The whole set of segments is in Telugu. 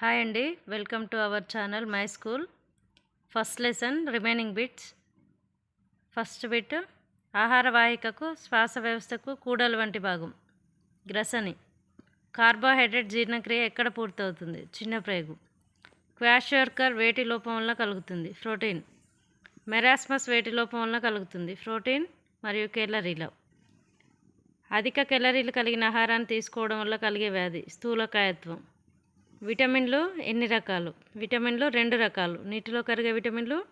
హాయ్ అండి. Welcome to our channel my school. First lesson remaining bits. First bit ఆహార వాహికకు శ్వాస వ్యవస్థకు కూడలు వంటి భాగం. గ్రసని. కార్బోహైడ్రేట్ జీర్ణక్రియ ఎక్కడ పూర్తవుతుంది? చిన్న ప్రేగు. క్వాషియోర్కర్ వేటి లోపం వల్ల కలుగుతుంది. ప్రోటీన్. మెరాస్మస్ వేటి లోపం వల్ల కలుగుతుంది. ప్రోటీన్ మరియు కేలరీలో. అధిక కెలరీలు కలిగిన ఆహారాన్ని తీసుకోవడం వల్ల కలిగే వ్యాధి స్థూలకాయత్వం. విటమిన్లు ఎన్ని రకాలు? విటమిన్లు రెండు రకాలు. నీటిలో కరిగే విటమిన్లు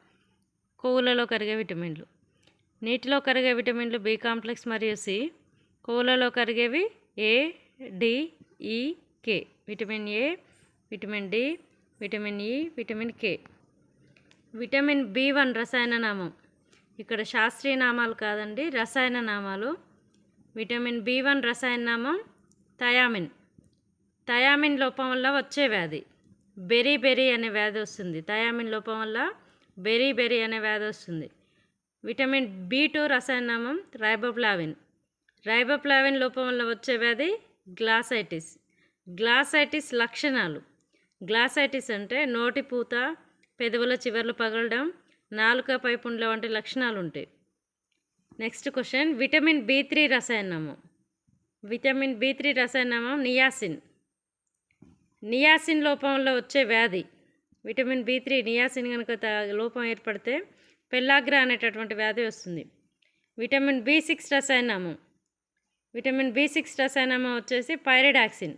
కొవ్వులలో కరిగే విటమిన్లు. నీటిలో కరిగే విటమిన్లు బి కాంప్లెక్స్ మరియు సి. కొవ్వులలో కరిగేవి A D E K. Vitamin A vitamin D vitamin E vitamin K. Vitamin B one రసాయన నామం. ఇక్కడ శాస్త్రీయ నామాలు కాదండి రసాయన నామాలు. విటమిన్ బి వన్ రసాయన నామం థయామిన్. థయామిన్ లోపం వల్ల వచ్చే వ్యాధి. బెరీ బెరీ అనే వ్యాధి వస్తుంది. థయామిన్ లోపం వల్ల బెరీ బెరీ అనే వ్యాధి వస్తుంది. విటమిన్ బి టూ రసాయనామం రైబోప్లావిన్. రైబోప్లావిన్ లోపం వల్ల వచ్చే వ్యాధి గ్లాసైటిస్. గ్లాసైటిస్ లక్షణాలు. గ్లాసైటిస్ అంటే నోటి పూత పెదవుల చివర్లు పగలడం నాలుక పైపుండ్ల వంటి లక్షణాలు ఉంటాయి. Next question vitamin B three రసాయనామం vitamin B three రసాయనామం నియాసిన్. నియాసిన్ లోపం వల్ల వచ్చే వ్యాధి విటమిన్ బి త్రీ నియాసిన్ కనుక లోపం ఏర్పడితే పెల్లాగ్రా అనేటటువంటి వ్యాధి వస్తుంది. విటమిన్ బి సిక్స్ రసాయనామం విటమిన్ బి సిక్స్ రసాయనామం వచ్చేసి పైరిడాక్సిన్.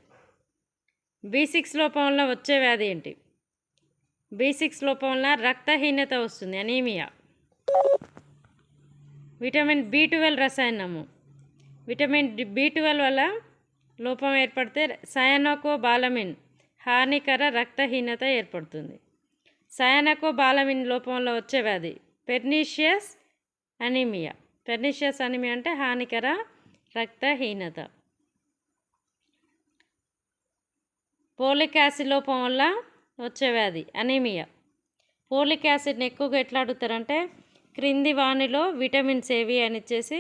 బి సిక్స్ లోపం వల్ల వచ్చే వ్యాధి ఏంటి? బి సిక్స్ లోపం వల్ల రక్తహీనత వస్తుంది అనీమియా. విటమిన్ బి ట్వెల్వ్ రసాయనము విటమిన్ బి ట్వెల్వ్ వల్ల లోపం ఏర్పడితే సయానోకో బాలమిన్ హానికర రక్తహీనత ఏర్పడుతుంది. సయానకో బాలమిన్ లోపంలో వచ్చే వ్యాధి పెర్నీషియస్ అనీమియా. పెర్నీషియస్ అనీమియా అంటే హానికర రక్తహీనత. పోలిక్ యాసిడ్ లోపం వల్ల వచ్చే వ్యాధి అనీమియా. పోలిక్ యాసిడ్ని ఎక్కువగా ఎట్లా అడుగుతారంటే క్రింది వాణిలో విటమిన్స్ ఏవి అని ఇచ్చేసి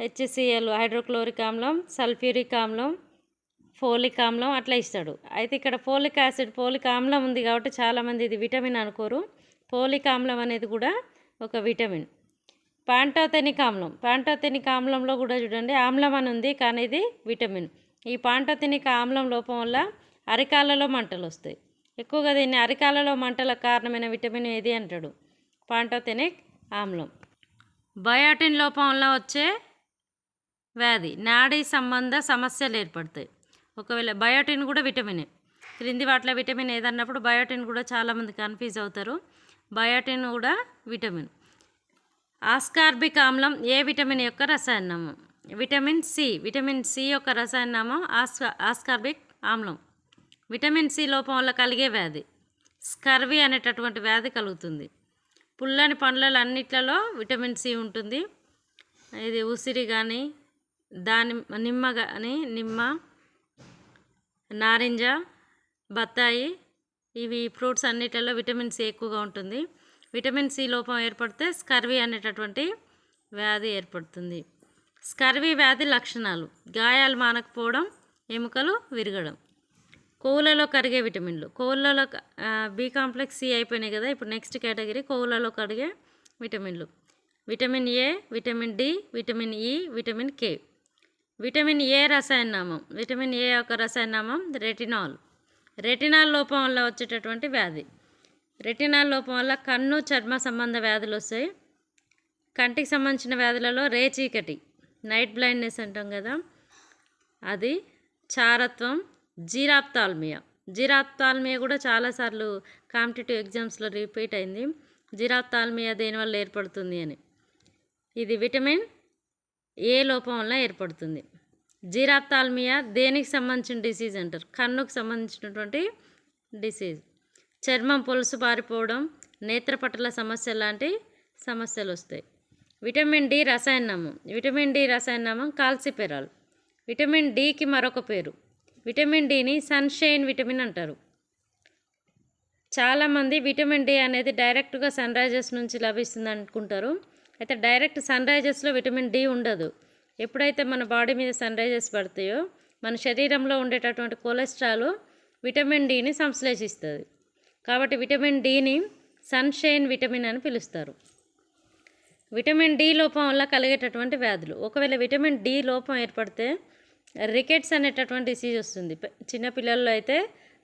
హెచ్సిఎల్ హైడ్రోక్లోరిక్ ఆమ్లం సల్ఫ్యూరిక్ ఆమ్లం ఫోలిక్ ఆమ్లం అట్లా ఇస్తాడు. అయితే ఇక్కడ ఫోలిక్ యాసిడ్ ఫోలిక్ ఆమ్లం ఉంది కాబట్టి చాలామంది ఇది విటమిన్ అనుకోరు. ఫోలిక్ ఆమ్లం అనేది కూడా ఒక విటమిన్. పాంటోతెనిక్ ఆమ్లం. పాంటోతెనిక్ ఆమ్లంలో కూడా చూడండి ఆమ్లం అని ఉంది కానీ ఇది విటమిన్. ఈ పాంటోతెనిక్ ఆమ్లం లోపం వల్ల అరికాలలో మంటలు వస్తాయి. ఎక్కువగా దీన్ని అరికాలలో మంటల కారణమైన విటమిన్ ఏది అంటాడు? పాంటోతెనిక్ ఆమ్లం. బయోటిన్ లోపం వల్ల వచ్చే వ్యాధి నాడీ సంబంధ సమస్యలు ఏర్పడతాయి. ఒకవేళ బయోటిన్ కూడా విటమినే. క్రింది వాటిలో విటమిన్ ఏదన్నప్పుడు బయోటిన్ కూడా చాలామంది కన్ఫ్యూజ్ అవుతారు. బయోటిన్ కూడా విటమిన్. ఆస్కార్బిక్ ఆమ్లం ఏ విటమిన్ యొక్క రసాయనామం? విటమిన్ సి విటమిన్ సి యొక్క రసాయనామం ఆస్కా ఆస్కార్బిక్ ఆమ్లం. విటమిన్ సి లోపం వల్ల కలిగే వ్యాధి స్కర్వి అనేటటువంటి వ్యాధి కలుగుతుంది. పుల్లని పండ్లలో అన్నిట్లలో విటమిన్ సి ఉంటుంది. ఇది ఉసిరి కానీ దాని నిమ్మ కానీ నిమ్మ నారింజ బత్తాయి ఇవి ఫ్రూట్స్ అన్నిటిలో విటమిన్ సి ఎక్కువగా ఉంటుంది. విటమిన్ సి లోపం ఏర్పడితే స్కర్వీ అనేటటువంటి వ్యాధి ఏర్పడుతుంది. స్కర్వీ వ్యాధి లక్షణాలు గాయాలు మానకపోవడం ఎముకలు విరగడం. కొవ్వులలో కరిగే విటమిన్లు కొవ్వులలో బి కాంప్లెక్స్ సి అయిపోయినాయి కదా ఇప్పుడు నెక్స్ట్ కేటగిరీ కొవ్వులలో కరిగే విటమిన్లు. Vitamin A vitamin D vitamin E vitamin K. Vitamin A రసాయనామం vitamin A యొక్క రసాయనామం రెటినాల్. రెటినాల్ లోపం వల్ల వచ్చేటటువంటి వ్యాధి. రెటినాల్ లోపం వల్ల కన్ను చర్మ సంబంధ వ్యాధులు వస్తాయి. కంటికి సంబంధించిన వ్యాధులలో రేచీకటి నైట్ బ్లైండ్నెస్ అంటాం కదా అది చారత్వం జీరాప్తాల్మియా. జీరాప్తాల్మియా కూడా చాలాసార్లు కాంపిటేటివ్ ఎగ్జామ్స్లో రిపీట్ అయింది. జీరాప్తాల్మియా దేనివల్ల ఏర్పడుతుంది అని. ఇది విటమిన్ ఏ లోపం వల్ల ఏర్పడుతుంది. జీరాప్తాల్మియా దేనికి సంబంధించిన డిసీజ్ అంటారు? కన్నుకు సంబంధించినటువంటి డిసీజ్. చర్మం పొలుసు పారిపోవడం నేత్రపటల సమస్య లాంటి సమస్యలు వస్తాయి. విటమిన్ డి రసాయనామం విటమిన్ డి రసాయనామం కాల్సిపెరాల్. విటమిన్ డికి మరొక పేరు. విటమిన్ డిని సన్షైన్ విటమిన్ అంటారు. చాలామంది విటమిన్ డి అనేది డైరెక్ట్గా సన్ రైజర్స్ నుంచి లభిస్తుంది అనుకుంటారు అయితే డైరెక్ట్ సన్ రైజర్స్లో విటమిన్ డి ఉండదు. ఎప్పుడైతే మన బాడీ మీద సన్ రైజెస్ పడతాయో మన శరీరంలో ఉండేటటువంటి కొలెస్ట్రాల్ విటమిన్ డిని సంశ్లేషిస్తుంది. కాబట్టి విటమిన్ డిని సన్షైన్ విటమిన్ అని పిలుస్తారు. విటమిన్ డి లోపం వల్ల కలిగేటటువంటి వ్యాధులు. ఒకవేళ విటమిన్ డి లోపం ఏర్పడితే రికెట్స్ అనేటటువంటి డిసీజ్ వస్తుంది. చిన్నపిల్లల్లో అయితే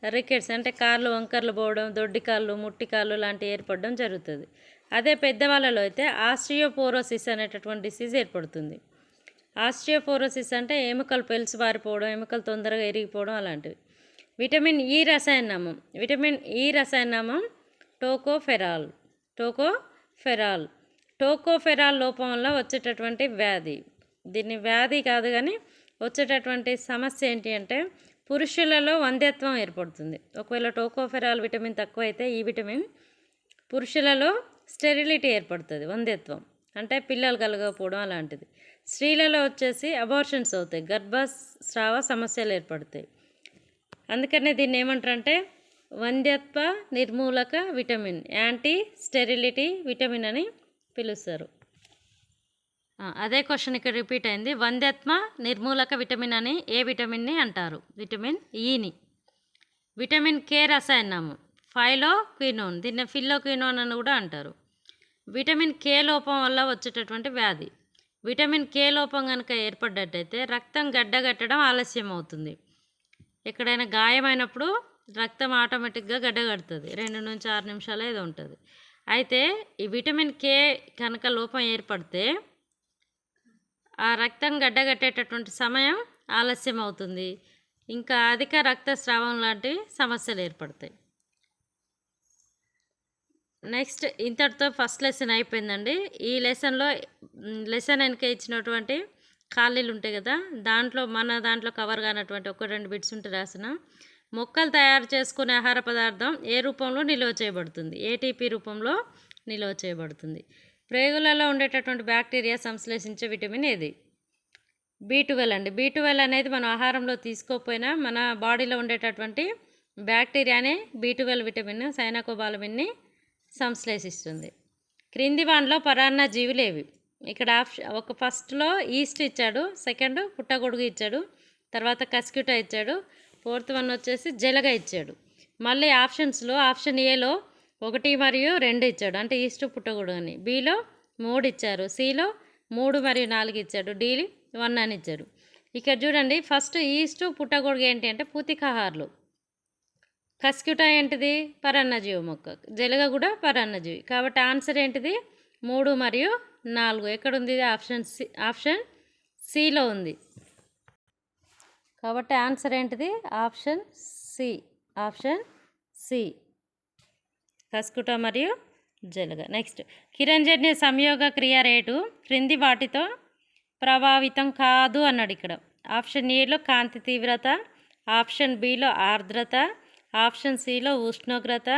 రికెట్స్ అంటే కాళ్ళు వంకర్లు పోవడం దొడ్డి కాళ్ళు ముట్టి కాళ్ళు లాంటివి ఏర్పడడం జరుగుతుంది. అదే పెద్దవాళ్ళలో అయితే ఆస్ట్రియోపోరోసిస్ అనేటటువంటి డిసీజ్ ఏర్పడుతుంది. ఆస్ట్రియోఫోరోసిస్ అంటే ఎముకలు పెలుసు బారిపోవడం ఎముకలు తొందరగా ఎరిగిపోవడం అలాంటివి. Vitamin E రసాయనామం vitamin E రసాయనామం tocopherol tocopherol. Tocopherol లోపం వల్ల వచ్చేటటువంటి వ్యాధి. దీన్ని వ్యాధి కాదు కానీ వచ్చేటటువంటి సమస్య ఏంటి అంటే పురుషులలో వంధ్యత్వం ఏర్పడుతుంది. ఒకవేళ టోకోఫెరాల్ విటమిన్ తక్కువైతే ఈ విటమిన్ పురుషులలో స్టెరిలిటీ ఏర్పడుతుంది వంధ్యత్వం. అంటే పిల్లలు కలగకపోవడం అలాంటిది. స్త్రీలలో వచ్చేసి అబార్షన్స్ అవుతాయి. గర్భస్రావ సమస్యలు ఏర్పడతాయి. అందుకనే దీన్ని ఏమంటారంటే వంధ్యత్వ నిర్మూలక విటమిన్ యాంటీ స్టెరిలిటీ విటమిన్ అని పిలుస్తారు. అదే క్వశ్చన్ ఇక్కడ రిపీట్ అయింది. వంధ్యత్వ నిర్మూలక విటమిన్ అని ఏ విటమిన్ని అంటారు? విటమిన్ ఈని విటమిన్ కే రసాయనము ఫైలో క్వినోన్ దీన్ని ఫిల్లో క్వినోన్ అని కూడా అంటారు. విటమిన్ కే లోపం వల్ల వచ్చేటటువంటి వ్యాధి. విటమిన్ కే లోపం కనుక ఏర్పడ్డట్టయితే రక్తం గడ్డగట్టడం ఆలస్యం అవుతుంది ఎక్కడైనా గాయమైనప్పుడు రక్తం ఆటోమేటిక్గా గడ్డగడుతుంది. రెండు నుంచి ఆరు నిమిషాలు ఏదో ఉంటుంది. అయితే ఈ విటమిన్ కే కనుక లోపం ఏర్పడితే ఆ రక్తం గడ్డగట్టేటటువంటి సమయం ఆలస్యం అవుతుంది ఇంకా అధిక రక్తస్రావం లాంటి సమస్యలు ఏర్పడతాయి. నెక్స్ట్ ఇంతటితో ఫస్ట్ లెసన్ అయిపోయిందండి. ఈ లెసన్లో లెసన్ వెనక ఇచ్చినటువంటి ఖాళీలు ఉంటాయి కదా దాంట్లో మన దాంట్లో కవర్ కానటువంటి ఒక రెండు బిట్స్ ఉంటే రాసిన. మొక్కలు తయారు చేసుకునే ఆహార పదార్థం ఏ రూపంలో నిల్వ చేయబడుతుంది? ఏటీపీ రూపంలో నిల్వ చేయబడుతుంది. ప్రేగులలో ఉండేటటువంటి బ్యాక్టీరియా సంశ్లేషించే విటమిన్ ఏది? బీ ట్వెల్వ్ అండి. బీ ట్వెల్వ్ అనేది మనం ఆహారంలో తీసుకోకపోయినా మన బాడీలో ఉండేటటువంటి బ్యాక్టీరియానే బీ ట్వెల్వ్ విటమిన్ సైనాకోబాలమిన్ని సంశ్లేషిస్తుంది. క్రింది వాన్లో పరాన్న జీవులేవి. ఇక్కడ ఆప్షన్ ఒక ఫస్ట్లో ఈస్ట్ ఇచ్చాడు సెకండ్ పుట్టగొడుగు ఇచ్చాడు తర్వాత కస్క్యూటా ఇచ్చాడు ఫోర్త్ వన్ వచ్చేసి జలగ ఇచ్చాడు. మళ్ళీ ఆప్షన్స్లో ఆప్షన్ ఏలో ఒకటి మరియు రెండు ఇచ్చాడు అంటే ఈస్ట్ పుట్టగొడుగు అని. బీలో మూడు ఇచ్చారు సిలో మూడు మరియు నాలుగు ఇచ్చాడు డి వన్ అని ఇచ్చాడు. ఇక్కడ చూడండి ఫస్ట్ ఈస్ట్ పుట్టగొడుగు ఏంటి అంటే పూతికాహార్లు. కస్క్యూటా ఏంటిది? పరాన్నజీవి మొక్క. జలగ కూడా పరాన్నజీవి. కాబట్టి ఆన్సర్ ఏంటిది? మూడు మరియు నాలుగు. ఎక్కడుంది ఉంది ఆప్షన్ సి ఆప్షన్ సిలో ఉంది. కాబట్టి ఆన్సర్ ఏంటిది? Option C. Option C. కస్కుట మరియు జలగ. నెక్స్ట్. కిరంజన్య సంయోగ క్రియ రేటు క్రింది వాటితో ప్రభావితం కాదు అన్నాడు ఇక్కడ. ఆప్షన్ ఏలో కాంతి తీవ్రత ఆప్షన్ బిలో ఆర్ద్రత ఆప్షన్ సిలో ఉష్ణోగ్రత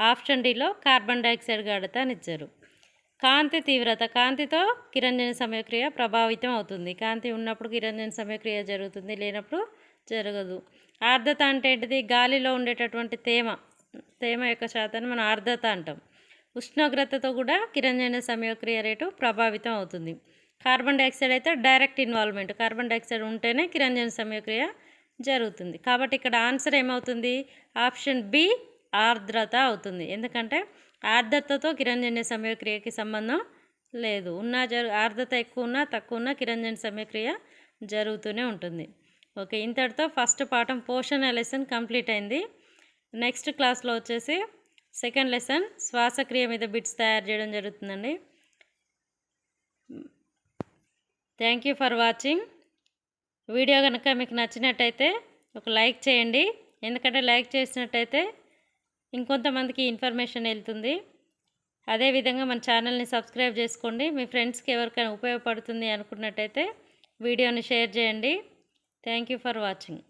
ఆప్షన్ డిలో కార్బన్ డైఆక్సైడ్ గాఢత అని ఇచ్చారు కాంతి తీవ్రత కాంతితో కిరంజన సమయక్రియ ప్రభావితం అవుతుంది. కాంతి ఉన్నప్పుడు కిరంజన సమయక్రియ జరుగుతుంది లేనప్పుడు జరగదు. ఆర్ద్రత అంటే ఏంటిది? గాలిలో ఉండేటటువంటి తేమ తేమ యొక్క శాతాన్ని మనం ఆర్ద్రత అంటాం. ఉష్ణోగ్రతతో కూడా కిరంజన సమయక్రియ రేటు ప్రభావితం అవుతుంది. కార్బన్ డైఆక్సైడ్ అయితే డైరెక్ట్ ఇన్వాల్వ్మెంట్ కార్బన్ డైఆక్సైడ్ ఉంటేనే కిరంజన సమయక్రియ జరుగుతుంది. కాబట్టి ఇక్కడ ఆన్సర్ ఏమవుతుంది? ఆప్షన్ బి ఆర్ద్రత అవుతుంది. ఎందుకంటే ఆర్ద్రతతో కిరంజన్య సమయక్రియకి సంబంధం లేదు. ఉన్న జరు ఆర్ద్రత ఎక్కువ ఉన్నా తక్కువ ఉన్నా కిరణజన్య సమయక్రియ జరుగుతూనే ఉంటుంది. ఓకే ఇంతటితో ఫస్ట్ పాఠం పోషణ లెసన్ కంప్లీట్ అయింది. నెక్స్ట్ క్లాస్లో వచ్చేసి సెకండ్ లెసన్ శ్వాసక్రియ మీద బిట్స్ తయారు చేయడం జరుగుతుందండి. Thank you for watching. Video కనుక మీకు నచ్చినట్టయితే ఒక లైక్ చేయండి. ఎందుకంటే లైక్ చేసినట్టయితే ఇంకొంతమందికి ఇన్ఫర్మేషన్ వెళ్తుంది. అదేవిధంగా మన ఛానల్ని సబ్స్క్రైబ్ చేసుకోండి. మీ ఫ్రెండ్స్కి ఎవరికైనా ఉపయోగపడుతుంది అనుకున్నట్టయితే వీడియోని షేర్ చేయండి. Thank you for watching.